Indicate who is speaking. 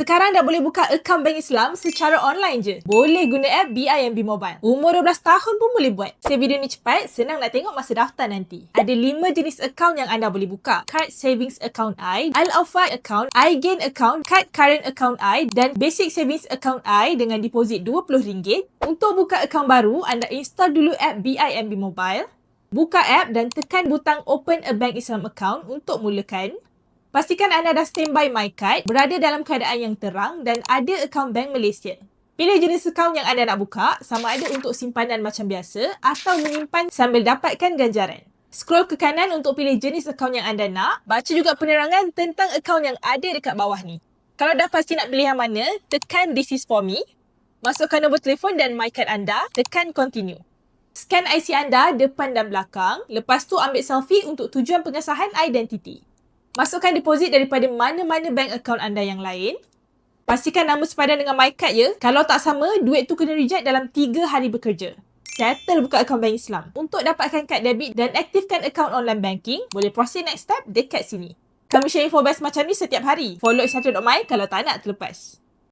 Speaker 1: Sekarang dah boleh buka akaun bank Islam secara online je. Boleh guna app BIMB Mobile. Umur 12 tahun pun boleh buat. So video ni cepat, senang nak tengok masa daftar nanti. Ada 5 jenis akaun yang anda boleh buka. Card Savings Account I, Al-Alfa Account, iGain Account, Card Current Account I dan Basic Savings Account I dengan deposit RM20. Untuk buka akaun baru, anda install dulu app BIMB Mobile. Buka app dan tekan butang Open a Bank Islam Account untuk mulakan. Pastikan anda dah standby MyCard, berada dalam keadaan yang terang dan ada akaun bank Malaysia. Pilih jenis akaun yang anda nak buka, sama ada untuk simpanan macam biasa atau menyimpan sambil dapatkan ganjaran. Scroll ke kanan untuk pilih jenis akaun yang anda nak. Baca juga penerangan tentang akaun yang ada dekat bawah ni. Kalau dah pasti nak pilih yang mana, tekan This is for me. Masukkan nombor telefon dan MyCard anda, tekan Continue. Scan IC anda depan dan belakang. Lepas tu ambil selfie untuk tujuan pengesahan identiti. Masukkan deposit daripada mana-mana bank account anda yang lain. Pastikan nama sepadan dengan MyCard ya. Kalau tak sama, duit tu kena reject dalam 3 hari bekerja. Settle buka akaun bank Islam. Untuk dapatkan kad debit dan aktifkan akaun online banking, boleh proceed next step dekat sini. Kami share info best macam ni setiap hari. Follow Excited.my kalau tak nak terlepas.